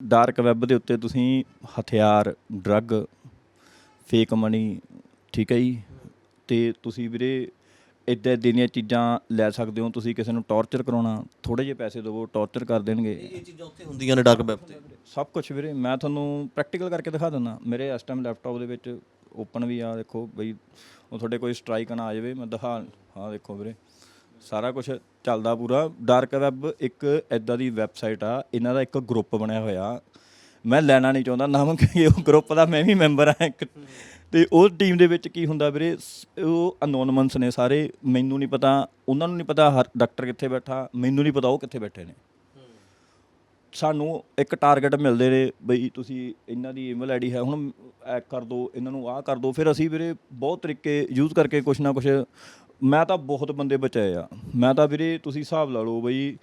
Dark web ਦੇ ਉੱਤੇ ਤੁਸੀਂ ਹਥਿਆਰ ਡਰੱਗ ਫੇਕ ਮਨੀ ਠੀਕ ਹੈ ਜੀ? ਤੇ ਤੁਸੀਂ ਵੀਰੇ ਇੱਦਾਂ ਇੱਦਾਂ ਦੀਆਂ ਚੀਜ਼ਾਂ ਲੈ ਸਕਦੇ ਹੋ ਤੁਸੀਂ ਕਿਸੇ ਨੂੰ ਟੌਰਚਰ ਕਰਾਉਣਾ ਥੋੜੇ ਜਿਹੇ ਪੈਸੇ ਦੇਵੋ ਟੌਰਚਰ ਕਰ ਦੇਣਗੇ। ਇਹ ਚੀਜ਼ਾਂ ਉੱਥੇ ਹੁੰਦੀਆਂ ਨੇ ਡਾਰਕ ਵੈਬ ਤੇ। ਸਭ ਕੁਝ ਵੀਰੇ ਮੈਂ ਤੁਹਾਨੂੰ ਪ੍ਰੈਕਟੀਕਲ ਕਰਕੇ ਦਿਖਾ ਦਿੰਦਾ। ਮੇਰੇ ਇਸ ਟਾਈਮ ਲੈਪਟਾਪ ਦੇ ਵਿੱਚ ਓਪਨ ਵੀ ਆ ਦੇਖੋ ਬਈ ਉਹ ਤੁਹਾਡੇ ਕੋਈ ਸਟ੍ਰਾਈਕ ਨਾ ਆ ਜਾਵੇ ਮੈਂ ਦਿਖਾ ਹਾਂ ਦੇਖੋ ਵੀਰੇ। ਸਾਰਾ ਕੁਝ ਚੱਲਦਾ ਪੂਰਾ। ਡਾਰਕ ਵੈਬ ਇੱਕ ਐਦਾਂ ਦੀ ਵੈਬਸਾਈਟ ਆ, ਇਹਨਾਂ ਦਾ ਇੱਕ ਗਰੁੱਪ ਬਣਿਆ ਹੋਇਆ। ਮੈਂ ਲੈਣਾ ਨਹੀਂ ਚਾਹੁੰਦਾ ਨਾਮ ਕਿ ਉਹ ਗਰੁੱਪ ਦਾ ਮੈਂ ਵੀ ਮੈਂਬਰ ਆ ਇੱਕ। ਤੇ ਉਸ ਟੀਮ ਦੇ ਵਿੱਚ ਕੀ ਹੁੰਦਾ ਵੀਰੇ? ਉਹ ਅਨੋਨਮਸ ਨੇ ਸਾਰੇ। ਮੈਨੂੰ ਨਹੀਂ ਪਤਾ, ਉਹਨਾਂ ਨੂੰ ਨਹੀਂ ਪਤਾ ਹਰ ਡਾਕਟਰ ਕਿੱਥੇ ਬੈਠਾ, ਮੈਨੂੰ ਨਹੀਂ ਪਤਾ ਉਹ ਕਿੱਥੇ ਬੈਠੇ ਨੇ। ਸਾਨੂੰ ਇੱਕ ਟਾਰਗੇਟ ਮਿਲਦੇ ਨੇ, ਬਈ ਤੁਸੀਂ ਇਹਨਾਂ ਦੀ ਈਮੇਲ ਆਈਡੀ ਹੈ, ਹੁਣ ਐਕ ਕਰ ਦਿਓ ਇਹਨਾਂ ਨੂੰ ਆਹ ਕਰ ਦਿਓ ਫਿਰ ਅਸੀਂ ਵੀਰੇ ਬਹੁਤ ਤਰੀਕੇ ਯੂਜ਼ ਕਰਕੇ ਕੁਛ ਨਾ ਕੁਛ ਮੈਂ ਤਾਂ ਬਹੁਤ ਬੰਦੇ ਬਚਾਏ ਆ। ਮੈਂ ਤਾਂ ਵੀਰੇ ਤੁਸੀਂ ਹਿਸਾਬ ਲਾ ਲਓ ਬਈ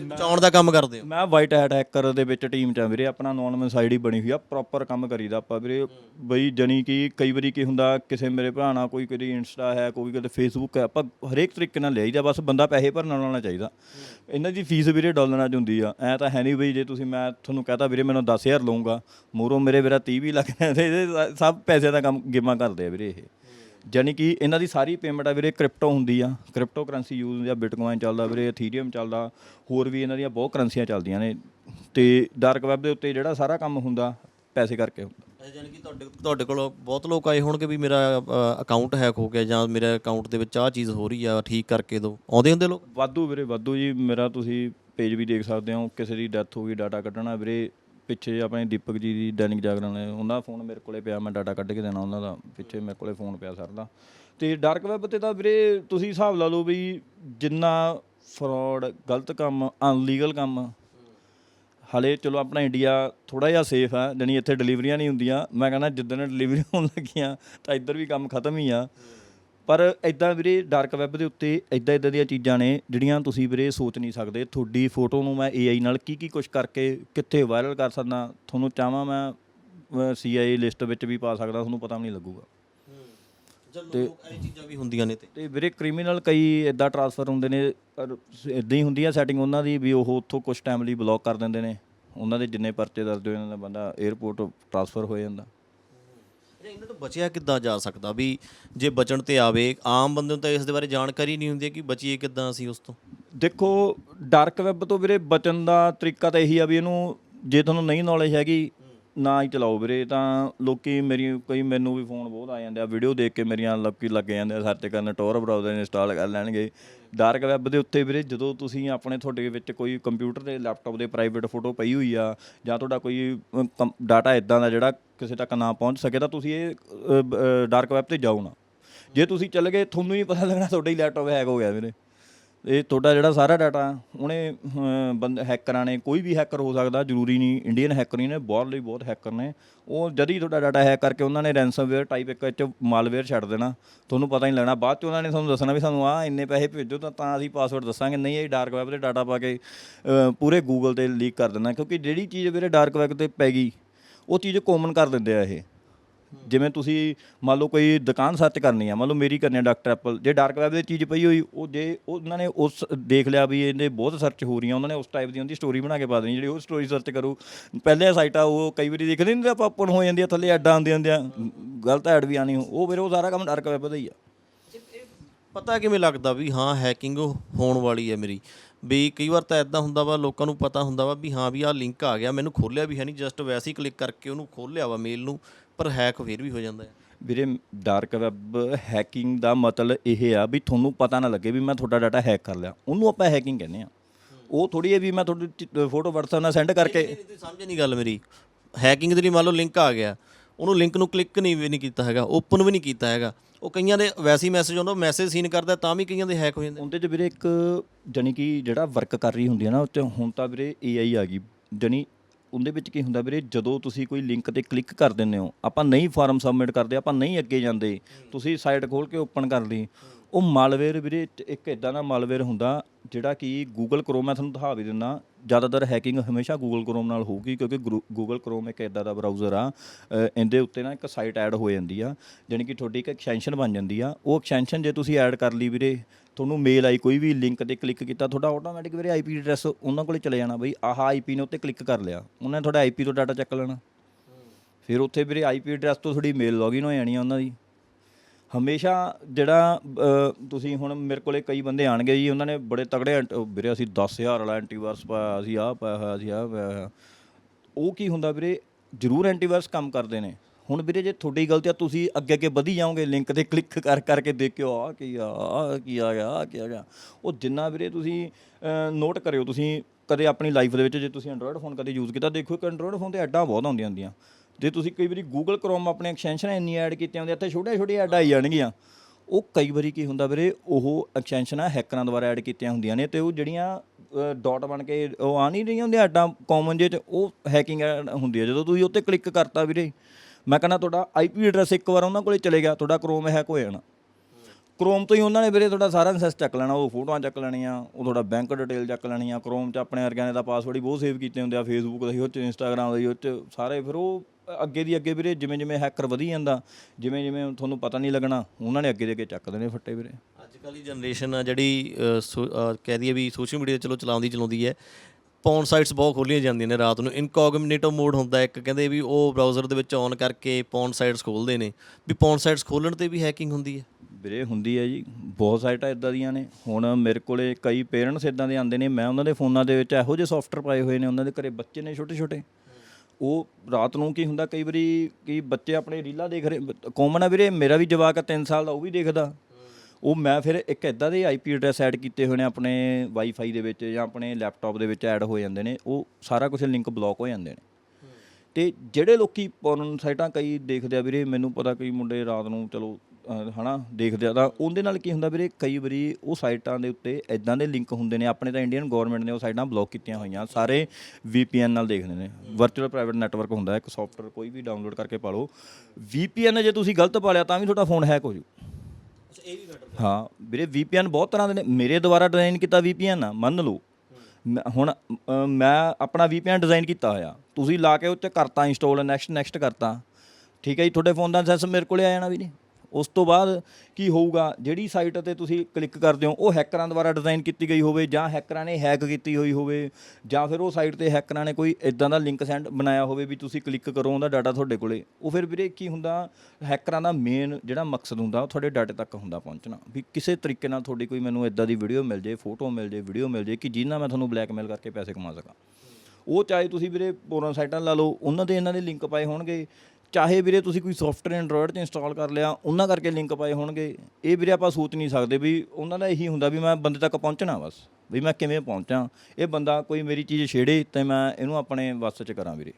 ਬਚਾਉਣ ਦਾ ਕੰਮ ਕਰਦੇ ਹੋ? ਮੈਂ ਵਾਈਟ ਹੈਟ ਹੈਕਰ ਦੇ ਵਿੱਚ ਟੀਮ ਚ ਆ ਵੀਰੇ ਆਪਣਾ ਅਨੋਨਿਮਸ ਆਈਡੀ ਬਣੀ ਹੋਈ ਆ ਪ੍ਰੋਪਰ ਕੰਮ ਕਰੀਦਾ ਆਪਾਂ ਵੀਰੇ। ਬਈ ਜਣੀ ਕਿ ਕਈ ਵਾਰੀ ਕੀ ਹੁੰਦਾ ਕਿਸੇ ਮੇਰੇ ਭਰਾ ਨਾਲ ਕੋਈ ਕਦੀ ਇੰਸਟਾ ਹੈ ਕੋਈ ਕਦੇ ਫੇਸਬੁੱਕ ਹੈ ਆਪਾਂ ਹਰੇਕ ਤਰੀਕੇ ਨਾਲ ਲਿਆਈਦਾ ਬਸ ਬੰਦਾ ਪੈਸੇ ਭਰਨ ਵਾਲਾ ਚਾਹੀਦਾ। ਇਹਨਾਂ ਦੀ ਫੀਸ ਵੀਰੇ ਡਾਲਰਾਂ ਚ ਹੁੰਦੀ ਆ। ਐ ਤਾਂ ਹੈ ਨਹੀਂ ਬਈ ਜੇ ਤੁਸੀਂ ਮੈਂ ਤੁਹਾਨੂੰ ਕਹਤਾ ਵੀਰੇ ਮੈਨੂੰ 10000 ਲਵਾਂਗਾ ਮੂਰੋਂ ਮੇਰੇ ਵੀਰਾ 30 ਵੀ ਇਹਦੇ ਸਭ ਪੈਸੇ ਦਾ ਕੰਮ ਗੇਮਾਂ ਕਰਦੇ ਆ ਵੀਰੇ ਇਹ। ਜਾਨੀ ਕਿ ਇਹਨਾਂ ਦੀ ਸਾਰੀ ਪੇਮੈਂਟ ਆ ਵੀਰੇ ਕ੍ਰਿਪਟੋ ਹੁੰਦੀ ਆ ਕ੍ਰਿਪਟੋ ਕਰੰਸੀ ਯੂਜ਼ ਹੁੰਦੀ ਆ ਬਿਟਕੋਇਨ ਚੱਲਦਾ ਵੀਰੇ ਇਥੀਰੀਅਮ ਚੱਲਦਾ ਹੋਰ ਵੀ ਇਹਨਾਂ ਦੀਆਂ ਬਹੁਤ ਕਰੰਸੀਆਂ ਚੱਲਦੀਆਂ ਨੇ ਤੇ ਡਾਰਕ ਵੈਬ ਦੇ ਉੱਤੇ ਜਿਹੜਾ ਸਾਰਾ ਕੰਮ ਹੁੰਦਾ ਪੈਸੇ ਕਰਕੇ ਹੁੰਦਾ। ਜਾਨੀ ਕਿ ਤੁਹਾਡੇ ਤੁਹਾਡੇ ਕੋਲ ਬਹੁਤ ਲੋਕ ਆਏ ਹੋਣਗੇ ਵੀ ਮੇਰਾ ਅਕਾਊਂਟ ਹੈਕ ਹੋ ਗਿਆ ਜਾਂ ਮੇਰੇ ਅਕਾਊਂਟ ਦੇ ਵਿੱਚ ਆਹ ਚੀਜ਼ ਹੋ ਰਹੀ ਆ ਠੀਕ ਕਰਕੇ ਦਿਓ। ਆਉਂਦੇ ਹੁੰਦੇ ਲੋਕ? ਵਾਧੂ ਵੀਰੇ ਵਾਧੂ ਜੀ ਮੇਰਾ ਤੁਸੀਂ ਪੇਜ ਵੀ ਦੇਖ ਸਕਦੇ ਹੋ ਕਿਸੇ ਦੀ ਡੈਥ ਹੋ ਗਈ ਡਾਟਾ ਕੱਢਣਾ ਵੀਰੇ ਪਿੱਛੇ ਆਪਣੇ ਦੀਪਕ ਜੀ ਦੀ ਦੈਨਿਕ ਜਾਗਰਣ ਨੇ ਉਹਨਾਂ ਦਾ ਫੋਨ ਮੇਰੇ ਕੋਲੇ ਪਿਆ, ਮੈਂ ਡਾਟਾ ਕੱਢ ਕੇ ਦੇਣਾ ਉਹਨਾਂ ਦਾ, ਪਿੱਛੇ ਮੇਰੇ ਕੋਲੇ ਫੋਨ ਪਿਆ ਸਰ ਦਾ। ਤੇ ਡਾਰਕ ਵੈਬ ਤੇ ਤਾਂ ਵੀਰੇ ਤੁਸੀਂ ਹਿਸਾਬ ਲਾ ਲਓ ਵੀ ਜਿੰਨਾ ਫਰਾਡ ਗਲਤ ਕੰਮ ਅਨਲੀਗਲ ਕੰਮ, ਹਲੇ ਚਲੋ ਆਪਣਾ ਇੰਡੀਆ ਥੋੜਾ ਜਿਹਾ ਸੇਫ ਆ, ਜਾਣੀ ਇੱਥੇ ਡਿਲੀਵਰੀਆਂ ਨਹੀਂ ਹੁੰਦੀਆਂ। ਮੈਂ ਕਹਿੰਦਾ ਜਿੱਦਣ ਡਿਲੀਵਰੀ ਹੋਣ ਲੱਗੀਆਂ, ਤਾਂ ਇੱਧਰ ਵੀ ਕੰਮ ਖਤਮ ਹੀ ਆ। ਪਰ ਇਦਾਂ ਵੀਰੇ ਡਾਰਕ ਵੈਬ ਦੇ ਉੱਤੇ ਇਦਾਂ ਇਦਾਂ ਦੀਆਂ ਚੀਜ਼ਾਂ ਨੇ ਜਿਹੜੀਆਂ ਤੁਸੀਂ ਵੀਰੇ ਸੋਚ ਨਹੀਂ ਸਕਦੇ। ਤੁਹਾਡੀ ਫੋਟੋ ਨੂੰ ਮੈਂ AI ਨਾਲ ਕੀ ਕੀ ਕੁਝ ਕਰਕੇ ਕਿੱਥੇ ਵਾਇਰਲ ਕਰ ਸਕਦਾ ਤੁਹਾਨੂੰ ਚਾਹਾਂ ਮੈਂ CIA ਲਿਸਟ ਵਿੱਚ ਵੀ ਪਾ ਸਕਦਾ ਤੁਹਾਨੂੰ ਪਤਾ ਵੀ ਨਹੀਂ ਲੱਗੂਗਾ। ਲੋਕ ਇਹ ਚੀਜ਼ਾਂ ਵੀ ਹੁੰਦੀਆਂ ਨੇ ਤੇ। ਤੇ ਵੀਰੇ ਕ੍ਰਿਮੀਨਲ ਕਈ ਇਦਾਂ ਟਰਾਂਸਫਰ ਹੁੰਦੇ ਨੇ ਇਦਾਂ ਹੀ ਹੁੰਦੀ ਆ ਸੈਟਿੰਗ ਉਹਨਾਂ ਦੀ ਵੀ ਉਹ ਉੱਥੋਂ ਕੁਝ ਟਾਈਮ ਲਈ ਬਲੌਕ ਕਰ ਦਿੰਦੇ ਨੇ। ਉਹਨਾਂ ਦੇ ਜਿੰਨੇ ਪਰਚੇ ਦਰਜ ਹੋ ਜਾਂਦੇ ਨੇ ਬੰਦਾ 에ਅਰਪੋਰਟ ਟਰਾਂਸਫਰ ਹੋ ਜਾਂਦਾ। ਅੱਛਾ ਇਹਨਾਂ ਤੋਂ ਬਚਿਆ ਕਿੱਦਾਂ ਜਾ ਸਕਦਾ ਵੀ ਜੇ ਬਚਣ ਤੇ ਆਵੇ? ਆਮ ਬੰਦੇ ਨੂੰ ਤਾਂ ਇਸ ਦੇ ਬਾਰੇ ਜਾਣਕਾਰੀ ਨਹੀਂ ਹੁੰਦੀ ਕਿ ਬਚੀਏ ਕਿੱਦਾਂ ਅਸੀਂ ਉਸ ਤੋਂ। ਦੇਖੋ ਡਾਰਕ ਵੈਬ ਤੋਂ ਵੀਰੇ ਬਚਣ ਦਾ ਤਰੀਕਾ ਤਾਂ ਇਹੀ ਆ ਵੀ ਇਹਨੂੰ ਜੇ ਤੁਹਾਨੂੰ ਨਹੀਂ ਨੌਲੇਜ ਹੈਗੀ ਨਾ ਹੀ ਚਲਾਓ ਵੀਰੇ, ਤਾਂ ਲੋਕੀ ਮੇਰੀ ਕਈ ਮੈਨੂੰ ਵੀ ਫੋਨ ਬਹੁਤ ਆ ਜਾਂਦੇ ਆ ਵੀਡੀਓ ਦੇਖ ਕੇ ਮੇਰੀਆਂ ਲੱਕੀ ਲੱਗ ਜਾਂਦੇ ਆ ਸਰਚ ਕਰਨ ਟੋਰ ਬਰਾਊਜ਼ਰ ਇੰਸਟਾਲ ਕਰ ਲੈਣਗੇ। ਡਾਰਕ ਵੈਬ ਦੇ ਉੱਤੇ ਵੀਰੇ, ਜਦੋਂ ਤੁਸੀਂ ਆਪਣੇ ਤੁਹਾਡੇ ਵਿੱਚ ਕੋਈ ਕੰਪਿਊਟਰ ਦੇ ਲੈਪਟਾਪ ਦੇ ਪ੍ਰਾਈਵੇਟ ਫੋਟੋ ਪਈ ਹੋਈ ਆ, ਜਾਂ ਤੁਹਾਡਾ ਕੋਈ ਡਾਟਾ ਇਦਾਂ ਦਾ ਜਿਹੜਾ ਕਿਸੇ ਤੱਕ ਨਾ ਪਹੁੰਚ ਸਕੇ, ਤਾਂ ਤੁਸੀਂ ਇਹ ਡਾਰਕ ਵੈਬ ਤੇ ਜਾਓ ਨਾ। ਜੇ ਤੁਸੀਂ ਚੱਲ ਗਏ, ਤੁਹਾਨੂੰ ਹੀ ਪਤਾ ਲੱਗਣਾ ਤੁਹਾਡਾ ਹੀ ਲੈਪਟਾਪ ਹੈਕ ਹੋ ਗਿਆ ਵੀਰੇ। ਇਹ ਤੁਹਾਡਾ ਜਿਹੜਾ ਸਾਰਾ ਡਾਟਾ ਉਹਨੇ ਅਮ, ਬੰਦ ਹੈਕਰਾਂ ਨੇ ਕੋਈ ਵੀ ਹੈਕਰ ਹੋ ਸਕਦਾ ਜ਼ਰੂਰੀ ਨਹੀਂ ਇੰਡੀਅਨ ਹੈਕਰ ਹੀ ਨੇ ਬਹੁਤ ਲਈ ਬਹੁਤ ਹੈਕਰ ਨੇ। ਉਹ ਜਦ ਹੀ ਤੁਹਾਡਾ ਡਾਟਾ ਹੈਕ ਕਰਕੇ ਉਹਨਾਂ ਨੇ ਰੈਂਸਮਵੇਅਰ ਟਾਈਪ ਇੱਕ ਵਿੱਚ ਮਾਲਵੇਅਰ ਛੱਡ ਦੇਣਾ ਤੁਹਾਨੂੰ ਪਤਾ ਨਹੀਂ ਲੈਣਾ। ਬਾਅਦ ਚ ਉਹਨਾਂ ਨੇ ਤੁਹਾਨੂੰ ਦੱਸਣਾ ਵੀ ਸਾਨੂੰ ਆ ਇੰਨੇ ਪੈਸੇ ਭੇਜੋ ਤਾਂ ਤਾਂ ਅਸੀਂ ਪਾਸਵਰਡ ਦੱਸਾਂਗੇ। ਨਹੀਂ ਇਹ ਡਾਰਕ ਵੈਬ ਤੇ ਡਾਟਾ ਪਾ ਕੇ ਪੂਰੇ ਗੂਗਲ ਤੇ ਲੀਕ ਕਰ ਦੇਣਾ ਕਿਉਂਕਿ ਜਿਹੜੀ ਚੀਜ਼ ਵੀਰੇ ਡਾਰਕ ਵੈਬ ਤੇ ਪੈ ਗਈ ਉਹ ਚੀਜ਼ ਕਾਮਨ ਕਰ ਦਿੰਦੇ ਆ ਇਹ। ਜਿਵੇਂ ਤੁਸੀਂ ਮੰਨ ਲਓ ਕੋਈ ਦੁਕਾਨ ਸਰਚ ਕਰਨੀ ਆ, ਮੰਨ ਲਓ ਮੇਰੀ ਕਰਨੀ ਆ ਡਾਕਟਰ ਐਪਲ, ਜੇ ਡਾਰਕ ਵੈਬ ਦੀ ਚੀਜ਼ ਪਈ ਹੋਈ, ਉਹ ਜੇ ਉਹਨਾਂ ਨੇ ਉਸ ਦੇਖ ਲਿਆ ਵੀ ਇਹਦੇ ਬਹੁਤ ਸਰਚ ਹੋ ਰਹੀਆਂ, ਉਹਨਾਂ ਨੇ ਉਸ ਟਾਈਪ ਦੀ ਉਹਦੀ ਸਟੋਰੀ ਬਣਾ ਕੇ ਪਾ ਦੇਣੀ, ਜਿਹੜੀ ਉਹ ਸਟੋਰੀ ਸਰਚ ਕਰੂ। ਪਹਿਲੇ ਸਾਈਟਾਂ ਉਹ ਕਈ ਵਾਰੀ ਦੇਖਦੇ ਨਹੀਂ ਆਪਾਂ ਓਪਨ ਹੋ ਜਾਂਦੀ ਆ ਥੱਲੇ ਐਡਾਂ ਆਉਂਦੀਆਂ ਹੁੰਦੀਆਂ, ਗਲਤ ਐਡ ਵੀ ਆਣੀ ਉਹ ਫਿਰ ਉਹ ਸਾਰਾ ਕੰਮ ਡਾਰਕ ਵੈਬ ਦਾ ਹੀ ਆ। ਪਤਾ ਕਿਵੇਂ ਲੱਗਦਾ ਵੀ ਹਾਂ ਹੈਕਿੰਗ ਹੋਣ ਵਾਲੀ ਹੈ ਮੇਰੀ? ਵੀ ਕਈ ਵਾਰ ਤਾਂ ਇਦਾਂ ਹੁੰਦਾ ਵਾ, ਲੋਕਾਂ ਨੂੰ ਪਤਾ ਹੁੰਦਾ ਵਾ ਵੀ ਹਾਂ, ਵੀ ਆਹ ਲਿੰਕ ਆ ਗਿਆ, ਮੈਨੂੰ ਖੋਲਿਆ ਵੀ ਹੈ ਨਹੀਂ ਜਸਟ ਵੈਸੇ ਹੀ ਕਲਿੱਕ ਕਰਕੇ ਉਹਨੂੰ ਖੋਲਿਆ ਵਾ ਮੇਲ ਨੂੰ ਪਰ ਹੈਕ ਫਿਰ ਵੀ ਹੋ ਜਾਂਦਾ ਹੈ। ਵੀਰੇ ਡਾਰਕ ਵੈਬ ਹੈਕਿੰਗ ਦਾ ਮਤਲਬ ਇਹ ਆ ਵੀ ਤੁਹਾਨੂੰ ਪਤਾ ਨਾ ਲੱਗੇ ਵੀ ਮੈਂ ਤੁਹਾਡਾ ਡਾਟਾ ਹੈਕ ਕਰ ਲਿਆ। ਉਹਨੂੰ ਆਪਾਂ ਹੈਕਿੰਗ ਕਹਿੰਦੇ ਆ ਉਹ ਥੋੜੀ ਹੈ ਵੀ ਮੈਂ ਤੁਹਾਡੀ ਫੋਟੋ WhatsApp ਨਾਲ ਸੈਂਡ ਕਰਕੇ ਸਮਝ ਨਹੀਂ ਗੱਲ ਮੇਰੀ। ਹੈਕਿੰਗ ਦੇ ਲਈ ਮੰਨ ਲਓ ਲਿੰਕ ਆ ਗਿਆ। ਉਹਨੂੰ ਲਿੰਕ ਨੂੰ ਕਲਿੱਕ ਨਹੀਂ ਵੀ ਨਹੀਂ ਕੀਤਾ ਹੈਗਾ ਓਪਨ ਵੀ ਨਹੀਂ ਕੀਤਾ ਹੈਗਾ। ਉਹ ਕਈਆਂ ਦੇ ਵੈਸੇ ਹੀ ਮੈਸੇਜ ਆਉਂਦਾ ਮੈਸੇਜ ਸੀਨ ਕਰਦਾ ਤਾਂ ਵੀ ਕਈਆਂ ਦੇ ਹੈਕ ਹੋ ਜਾਂਦੇ ਉਹਦੇ 'ਚ ਵੀਰੇ ਇੱਕ ਜਾਣੀ ਕਿ ਜਿਹੜਾ ਵਰਕ ਕਰ ਰਹੀ ਹੁੰਦੀ ਹੈ ਨਾ ਉਹ 'ਚ ਹੁਣ ਤਾਂ ਵੀਰੇ AI ਆ ਗਈ। ਜਾਣੀ ਉਹਦੇ ਵਿੱਚ ਕੀ ਹੁੰਦਾ ਵੀਰੇ, ਜਦੋਂ ਤੁਸੀਂ ਕੋਈ ਲਿੰਕ ਤੇ ਕਲਿੱਕ ਕਰ ਦਿੰਦੇ ਹੋ, ਆਪਾਂ ਨਹੀਂ ਫਾਰਮ ਸਬਮਿਟ ਕਰਦੇ, ਆਪਾਂ ਨਹੀਂ ਅੱਗੇ ਜਾਂਦੇ, ਤੁਸੀਂ ਸਾਈਟ ਖੋਲ ਕੇ ਓਪਨ ਕਰ ਲਈ। ਉਹ ਮਾਲਵੇਅਰ ਵੀਰੇ, ਇੱਕ- ਇੱਕ ਇਦਾਂ ਦਾ ਮਾਲਵੇਅਰ ਹੁੰਦਾ, ਜਿਹੜਾ ਕਿ ਗੂਗਲ ਕਰੋਮ ਮੈਂ ਤੁਹਾਨੂੰ ਦਿਖਾ ਵੀ ਦਿੰਦਾ ਜ਼ਿਆਦਾਤਰ ਹੈਕਿੰਗ ਹਮੇਸ਼ਾ Google Chrome ਨਾਲ ਹੋਊਗੀ ਕਿਉਂਕਿ Google Chrome ਇੱਕ ਇਦਾਂ ਦਾ ਬਰਾਊਜ਼ਰ ਆ ਇਹਦੇ ਉੱਤੇ ਨਾ ਇੱਕ ਸਾਈਟ ਐਡ ਹੋ ਜਾਂਦੀ ਆ ਜਾਣੀ ਕਿ ਤੁਹਾਡੀ ਇੱਕ ਐਕਸਟੈਂਸ਼ਨ ਬਣ ਜਾਂਦੀ ਆ। ਉਹ ਐਕਸਟੈਂਸ਼ਨ ਜੇ ਤੁਸੀਂ ਐਡ ਕਰ ਲਈ ਵੀਰੇ ਤੁਹਾਨੂੰ ਮੇਲ ਆਈ ਕੋਈ ਵੀ ਲਿੰਕ ਤੇ ਕਲਿੱਕ ਕੀਤਾ ਤੁਹਾਡਾ ਆਟੋਮੈਟਿਕ ਵੀਰੇ ਆਈਪੀ ਐਡਰੈਸ ਉਹਨਾਂ ਕੋਲੇ ਚਲੇ ਜਾਣਾ ਬਈ ਆਹ ਆਈਪੀ ਨੇ ਉੱਤੇ ਕਲਿੱਕ ਕਰ ਲਿਆ ਉਹਨਾਂ ਨੇ ਤੁਹਾਡਾ ਆਈਪੀ ਤੋਂ ਡਾਟਾ ਚੱਕ ਲੈਣਾ। ਫਿਰ ਉੱਥੇ ਵੀਰੇ ਆਈਪੀ ਐਡਰੈਸ ਤੋਂ ਤੁਹਾਡੀ ਮੇਲ ਲੌਗਇਨ ਹੋ ਜਾਣੀ ਆ ਉਹਨਾਂ ਦੀ। ਹਮੇਸ਼ਾ ਜਿਹੜਾ ਅ, ਤੁਸੀਂ ਹੁਣ ਮੇਰੇ ਕੋਲੇ ਕਈ ਬੰਦੇ ਆਣਗੇ ਜੀ ਉਹਨਾਂ ਨੇ ਬੜੇ ਤਗੜੇ ਐਂਟ- ਉਹ ਵੀਰੇ ਅਸੀਂ 10000 ਵਾਲਾ ਐਂਟੀਵਾਇਰਸ ਪਾਇਆ ਅਸੀਂ ਆਹ ਪਾਇਆ ਹੋਇਆ ਅਸੀਂ ਆਹ ਪਾਇਆ ਹੋਇਆ। ਉਹ ਕੀ ਹੁੰਦਾ ਵੀਰੇ ਜ਼ਰੂਰ ਐਂਟੀਵਾਇਰਸ ਕੰਮ ਕਰਦੇ ਨੇ। ਹੁਣ ਵੀਰੇ ਜੇ ਤੁਹਾਡੀ ਗਲਤੀ ਆ ਤੁਸੀਂ ਅੱਗੇ ਅੱਗੇ ਵਧੀ ਜਾਓਗੇ ਲਿੰਕ ਤੇ ਕਲਿੱਕ ਕਰ ਕਰਕੇ ਦੇਖਿਓ ਆ ਕੀ ਆ ਆਹ ਕੀ ਆ ਗਿਆ ਆ ਕੀ ਆ ਗਿਆ। ਉਹ ਜਿੰਨਾ ਵੀਰੇ ਤੁਸੀਂ ਨੋਟ ਕਰਿਓ ਤੁਸੀਂ ਕਦੇ ਆਪਣੀ ਲਾਈਫ ਦੇ ਵਿੱਚ ਜੇ ਤੁਸੀਂ ਐਂਡਰੋਇਡ ਫੋਨ ਕਦੇ ਯੂਜ਼ ਕੀਤਾ ਦੇਖੋ ਕਿ ਐਂਡਰੋਇਡ ਫੋਨ ਤੇ ਐਡਾਂ ਬਹੁਤ ਆਉਂਦੀਆਂ ਹੁੰਦੀਆਂ। ਜੇ ਤੁਸੀਂ ਕਈ ਵਾਰੀ ਗੂਗਲ ਕ੍ਰੋਮ ਆਪਣੇ ਐਕਸਟੈਂਸ਼ਨਾਂ ਇੰਨੀ ਐਡ ਕੀਤੀਆਂ ਹੁੰਦੀਆਂ, ਇੱਥੇ ਛੋਟੇ ਛੋਟੇ ਐਡ ਆਈ ਜਾਣਗੀਆਂ। ਉਹ ਕਈ ਵਾਰੀ ਕੀ ਹੁੰਦਾ ਵੀਰੇ, ਉਹ ਐਕਸਟੈਂਸ਼ਨਾਂ ਹੈਕਰਾਂ ਦੁਆਰਾ ਐਡ ਕੀਤੀਆਂ ਹੁੰਦੀਆਂ ਨੇ ਤੇ ਉਹ ਜਿਹੜੀਆਂ ਡਾਟ ਬਣ ਕੇ ਉਹ ਆ ਨਹੀਂ ਰਹੀਆਂ ਹੁੰਦੀਆਂ ਐਡਾਂ ਕਾਮਨ ਜੇ ਚ ਉਹ ਹੈਕਿੰਗ ਹੁੰਦੀ ਹੈ ਜਦੋਂ ਤੁਸੀਂ ਉੱਤੇ ਕਲਿੱਕ ਕਰਤਾ ਵੀਰੇ, ਮੈਂ ਕਹਿੰਦਾ ਤੁਹਾਡਾ ਆਈਪੀ ਐਡਰੈਸ ਇੱਕ ਵਾਰ ਉਹਨਾਂ ਕੋਲੇ ਚਲੇ ਗਿਆ, ਤੁਹਾਡਾ ਕ੍ਰੋਮ ਹੈਕ ਹੋ ਜਾਣਾ। ਕ੍ਰੋਮ ਤੋਂ ਹੀ ਉਹਨਾਂ ਨੇ ਵੀਰੇ ਤੁਹਾਡਾ ਸਾਰਾ ਐਕਸੈਸ ਚੱਕ ਲੈਣਾ, ਉਹ ਫੋਟੋਆਂ ਚੱਕ ਲੈਣੀਆਂ, ਉਹ ਤੁਹਾਡਾ ਬੈਂਕ ਡਿਟੇਲ ਚੱਕ ਲੈਣੀਆਂ ਕ੍ਰੋਮ 'ਚ ਆਪਣੇ ਵਰਗਿਆਂ ਨੇ ਤਾਂ ਪਾਸਵਰਡ ਹੀ ਬਹੁਤ ਸੇਵ ਕੀਤੇ ਹੁੰਦੇ ਆ ਫੇਸਬੁੱਕ ਦਾ ਹੀ, ਉਹ 'ਚ ਇੰਸਟਾਗ੍ਰਾਮ ਦਾ ਹੀ, ਉਹ 'ਚ ਸਾਰੇ, ਫਿਰ ਉਹ ਅੱਗੇ ਦੀ ਅੱਗੇ ਵੀਰੇ ਜਿਵੇਂ ਜਿਵੇਂ ਹੈਕਰ ਵਧੀ ਜਾਂਦਾ ਜਿਵੇਂ ਜਿਵੇਂ ਤੁਹਾਨੂੰ ਪਤਾ ਨਹੀਂ ਲੱਗਣਾ ਉਹਨਾਂ ਨੇ ਅੱਗੇ ਦੇ ਅੱਗੇ ਚੱਕ ਦੇਣੇ ਫੱਟੇ ਵੀਰੇ। ਅੱਜ ਕੱਲ੍ਹ ਦੀ ਜਨਰੇਸ਼ਨ ਆ ਜਿਹੜੀ ਕਹਿ ਦਈਏ ਵੀ ਸੋਸ਼ਲ ਮੀਡੀਆ ਚਲੋ ਚਲਾਉਂਦੀ ਚਲਾਉਂਦੀ ਹੈ ਪੌਨ ਸਾਈਟਸ ਬਹੁਤ ਖੋਲੀਆਂ ਜਾਂਦੀਆਂ ਨੇ ਰਾਤ ਨੂੰ। ਇਨਕੋਗਨੀਟੋ ਮੋਡ ਹੁੰਦਾ ਇੱਕ ਕਹਿੰਦੇ ਵੀ ਉਹ ਬਰਾਊਜ਼ਰ ਦੇ ਵਿੱਚ ਔਨ ਕਰਕੇ ਪੌਨ ਸਾਈਟਸ ਖੋਲਦੇ ਨੇ। ਵੀ ਪੌਨ ਸਾਈਟਸ ਖੋਲਣ ਤੇ ਵੀ ਹੈਕਿੰਗ ਹੁੰਦੀ ਹੈ। ਵੀਰੇ ਹੁੰਦੀ ਹੈ ਜੀ। ਬਹੁਤ ਸਾਈਟਾਂ ਇਦਾਂ ਦੀਆਂ ਨੇ। ਹੁਣ ਮੇਰੇ ਕੋਲੇ ਕਈ ਪੇਰੈਂਟਸ ਇਦਾਂ ਦੇ ਆਉਂਦੇ ਨੇ। ਮੈਂ ਉਹਨਾਂ ਦੇ ਫੋਨਾਂ ਦੇ ਵਿੱਚ ਇਹੋ ਜਿਹੇ ਸੌਫਟਵੇਅਰ ਪਾਏ ਹੋਏ ਨੇ। ਉਹਨਾਂ ਦੇ ਘਰੇ ਬੱਚੇ ਨੇ ਛੋਟੇ ਛੋਟੇ ਉਹ ਰਾਤ ਨੂੰ ਕੀ ਹੁੰਦਾ, ਕਈ ਵਾਰੀ ਕਿ ਬੱਚੇ ਆਪਣੇ ਰੀਲਾਂ ਦੇਖ ਰਹੇ ਕਾਮਨ ਆ ਵੀਰੇ, ਮੇਰਾ ਵੀ ਜਵਾਕ ਆ 3 ਸਾਲ ਦਾ, ਉਹ ਵੀ ਦੇਖਦਾ। ਉਹ ਮੈਂ ਫਿਰ ਇੱਕ ਇਦਾਂ ਦੇ ਆਈਪੀ ਐਡਰੈਸ ਐਡ ਕੀਤੇ ਹੋਏ ਨੇ ਆਪਣੇ ਵਾਈਫਾਈ ਦੇ ਵਿੱਚ ਜਾਂ ਆਪਣੇ ਲੈਪਟਾਪ ਦੇ ਵਿੱਚ ਐਡ ਹੋ ਜਾਂਦੇ ਨੇ, ਉਹ ਸਾਰਾ ਕੁਝ ਲਿੰਕ ਬਲੌਕ ਹੋ ਜਾਂਦੇ ਨੇ। ਤੇ ਜਿਹੜੇ ਲੋਕੀ ਪੌਰਨ ਸਾਈਟਾਂ ਕਈ ਦੇਖਦੇ ਆ ਵੀਰੇ, ਮੈਨੂੰ ਪਤਾ ਕਈ ਮੁੰਡੇ ਰਾਤ ਨੂੰ, ਚਲੋ ਹਨਾ ਦੇਖਦੇ ਆ। ਤਾਂ ਉਹਦੇ ਨਾਲ ਕੀ ਹੁੰਦਾ ਵੀਰੇ ਕਈ ਵਾਰੀ ਉਹ ਸਾਈਟਾਂ ਦੇ ਉੱਤੇ ਐਦਾਂ ਦੇ ਲਿੰਕ ਹੁੰਦੇ ਨੇ ਆਪਣੇ ਤਾਂ ਇੰਡੀਅਨ ਗਵਰਨਮੈਂਟ ਨੇ ਉਹ ਸਾਈਟਾਂ ਬਲੌਕ ਕੀਤੀਆਂ ਹੋਈਆਂ। ਸਾਰੇ VPN ਨਾਲ ਦੇਖਦੇ ਨੇ। ਵਰਚੁਅਲ ਪ੍ਰਾਈਵੇਟ ਨੈਟਵਰਕ ਹੁੰਦਾ ਇੱਕ ਸੌਫਟਵੇਅਰ ਕੋਈ ਵੀ ਡਾਊਨਲੋਡ ਕਰਕੇ ਪਾ ਲਓ VPN ਜੇ ਤੁਸੀਂ ਗਲਤ ਪਾ ਲਿਆ ਤਾਂ ਵੀ ਤੁਹਾਡਾ ਫੋਨ ਹੈਕ ਹੋ ਜੂ। ਇਹ ਵੀ ਬੈਟਰ ਹਾਂ ਵੀਰੇ VPN ਬਹੁਤ ਤਰ੍ਹਾਂ ਦੇ ਨੇ। ਮੇਰੇ ਦੁਆਰਾ ਡਿਜ਼ਾਈਨ ਕੀਤਾ VPN ਆ ਮੰਨ ਲਓ। ਹੁਣ ਮੈਂ ਆਪਣਾ VPN ਡਿਜ਼ਾਈਨ ਕੀਤਾ ਹੋਇਆ। ਤੁਸੀਂ ਲਾ ਕੇ 'ਚ ਕਰਤਾ ਇੰਸਟਾਲ ਨੈਕਸਟ ਨੈਕਸਟ ਕਰਤਾ। ਠੀਕ ਹੈ ਜੀ ਤੁਹਾਡੇ ਫੋਨ ਦਾ ਐਕਸੈਸ ਮੇਰੇ ਕੋਲੇ ਆ ਜਾਣਾ ਵੀ ਨਹੀਂ ਉਸ ਤੋਂ ਬਾਅਦ ਕੀ ਹੋਊਗਾ? ਜਿਹੜੀ ਸਾਈਟ ਤੇ ਤੁਸੀਂ ਕਲਿੱਕ ਕਰਦੇ ਹੋ, ਉਹ ਹੈਕਰਾਂ ਦੁਆਰਾ ਡਿਜ਼ਾਈਨ ਕੀਤੀ ਗਈ ਹੋਵੇ ਜਾਂ ਹੈਕਰਾਂ ਨੇ ਹੈਕ ਕੀਤੀ ਹੋਈ ਹੋਵੇ ਜਾਂ ਫਿਰ ਉਹ ਸਾਈਟ ਤੇ ਹੈਕਰਾਂ ਨੇ ਕੋਈ ਇਦਾਂ ਦਾ ਲਿੰਕ ਸੈਂਡ ਬਣਾਇਆ ਹੋਵੇ ਵੀ ਤੁਸੀਂ ਕਲਿੱਕ ਕਰੋ ਉਹਦਾ ਡਾਟਾ ਤੁਹਾਡੇ ਕੋਲੇ। ਉਹ ਫਿਰ ਵੀਰੇ ਕੀ ਹੁੰਦਾ? ਹੈਕਰਾਂ ਦਾ ਮੇਨ ਜਿਹੜਾ ਮਕਸਦ ਹੁੰਦਾ, ਉਹ ਤੁਹਾਡੇ ਡਾਟੇ ਤੱਕ ਹੁੰਦਾ ਪਹੁੰਚਣਾ। ਵੀ ਕਿਸੇ ਤਰੀਕੇ ਨਾਲ ਤੁਹਾਡੀ ਕੋਈ ਮੈਨੂੰ ਇਦਾਂ ਦੀ ਵੀਡੀਓ ਮਿਲ ਜੇ ਫੋਟੋ ਮਿਲ ਜੇ ਵੀਡੀਓ ਮਿਲ ਜੇ ਕਿ ਜਿਹਦੇ ਮੈਂ ਤੁਹਾਨੂੰ ਬਲੈਕਮੇਲ ਕਰਕੇ ਪੈਸੇ ਕਮਾ ਸਕਾਂ। ਉਹ ਚਾਹੇ ਤੁਸੀਂ ਵੀਰੇ ਪੋਰਨ ਸਾਈਟਾਂ ਲਾ ਲਓ, ਉਹਨਾਂ ਦੇ ਇਹਨਾਂ ਦੇ ਲਿੰਕ ਪਾਏ ਹੋਣਗੇ। ਚਾਹੇ ਵੀਰੇ ਤੁਸੀਂ ਕੋਈ ਸੌਫਟਵੇਅਰ ਐਂਡਰੋਇਡ ਤੇ ਇੰਸਟਾਲ ਕਰ ਲਿਆ, ਉਹਨਾਂ ਕਰਕੇ ਲਿੰਕ ਪਾਏ ਹੋਣਗੇ। ਇਹ ਵੀਰੇ ਆਪਾਂ ਸੋਚ ਨਹੀਂ ਸਕਦੇ ਵੀ ਉਹਨਾਂ ਦਾ ਇਹੀ ਹੁੰਦਾ ਵੀ ਮੈਂ ਬੰਦੇ ਤੱਕ ਪਹੁੰਚਣਾ ਬਸ, ਵੀ ਮੈਂ ਕਿਵੇਂ ਪਹੁੰਚਾਂ। ਇਹ ਬੰਦਾ ਕੋਈ ਮੇਰੀ ਚੀਜ਼ ਛੇੜੇ ਤੇ ਮੈਂ ਇਹਨੂੰ ਆਪਣੇ ਵੱਸ 'ਚ ਕਰਾਂ ਵੀਰੇ।